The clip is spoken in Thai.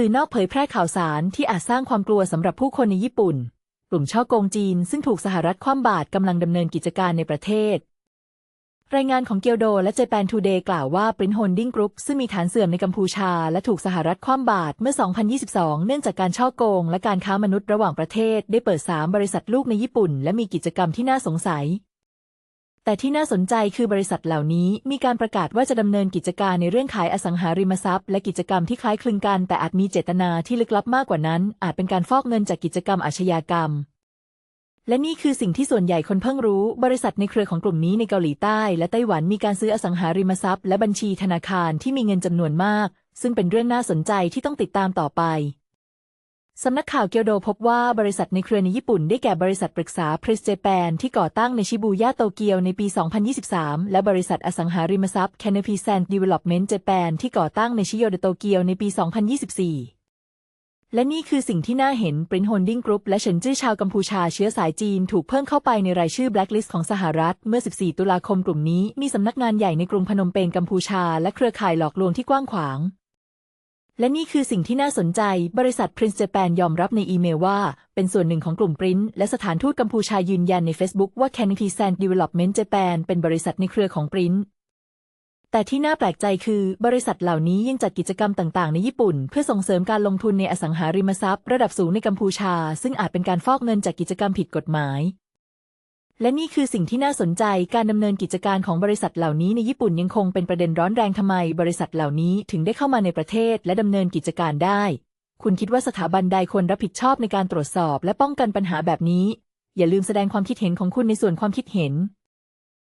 สื่อนอกเผยแพร่ข่าวสารที่อาจสร้างความกลัวสำหรับผู้คนในญี่ปุ่น กลุ่มช่อโกงจีน ซึ่งถูกสหรัฐคว่ำบาตรกำลังดำเนินกิจการในประเทศ รายงานของเกียวโดและเจแปนทูเดย์กล่าวว่า Print Holding Group ซึ่งมีฐานเสื่อมในกัมพูชา และถูกสหรัฐคว่ำบาตรเมื่อ 2022 เนื่องจากการช่อโกง และการค้ามนุษย์ระหว่างประเทศ ได้เปิด 3 บริษัทลูกในญี่ปุ่น และมีกิจกรรมที่น่าสงสัย แต่ที่น่าสนใจคือบริษัทเหล่านี้มีการประกาศว่าจะดำเนินกิจการในเรื่องขายอสังหาริมทรัพย์ และกิจกรรมที่คล้ายคลึงกัน แต่อาจมีเจตนาที่ลึกลับมากกว่านั้น อาจเป็นการฟอกเงินจากกิจกรรมอาชญากรรม และนี่คือสิ่งที่ส่วนใหญ่คนเพิ่งรู้ บริษัทในเครือของกลุ่มนี้ในเกาหลีใต้ และไต้หวันมีการซื้ออสังหาริมทรัพย์ และบัญชีธนาคารที่มีเงินจำนวนมาก ซึ่งเป็นเรื่องน่าสนใจที่ต้องติดตามต่อไป สำนักข่าวเกียวโดพบว่าบริษัทในเครือในญี่ปุ่นได้แก่บริษัทปรึกษา p r e s j a p a n ที่ก่อตั้งในชิบูย่าโตเกียวในปี 2023 และบริษัทอสังหาริมทรัพย์ Canopy Sand Development Japan ที่ก่อตั้งในชิโยโดโตเกียวในปี 2024 และนี่คือสิ่งที่น่าเห็น Print Holding Group และเฉินจื้อชาวกัมพูชาเชื้อสายจีนถูกเพิ่มเข้าไปในรายชื่อ Blacklist ของสหรัฐเมื่อ 14 ตุลาคมกลุ่มนี้มีสำนักงานใหญ่ในกรุงพนมเปญกัมพูชาและเครือข่ายหลอกลวงที่กว้างขวาง และนี่คือสิ่งที่น่าสนใจ บริษัท Prince Japan ยอมรับในอีเมลว่า เป็นส่วนหนึ่งของกลุ่มปริ้นและสถานทูตกัมพูชายืนยันใน Facebook ว่า Canopy Sand Development Japan เป็นบริษัทในเครือของปริ้นแต่ที่น่าแปลกใจคือบริษัทเหล่านี้ยังจัดกิจกรรมต่างๆ ในญี่ปุ่น เพื่อส่งเสริมการลงทุนในอสังหาริมทรัพย์ ระดับสูงในกัมพูชา ซึ่งอาจเป็นการฟอกเงินจากกิจกรรมผิดกฎหมาย และนี่คือสิ่งที่น่าสนใจการดำเนินกิจการของบริษัทเหล่านี้ในญี่ปุ่นยังคงเป็นประเด็นร้อนแรงทำไม บริษัทเหล่านี้ถึงได้เข้ามาในประเทศและดำเนินกิจการได้ คุณคิดว่าสถาบันใดควรรับผิดชอบในการตรวจสอบ และป้องกันปัญหาแบบนี้ อย่าลืมแสดงความคิดเห็นของคุณในส่วนความคิดเห็น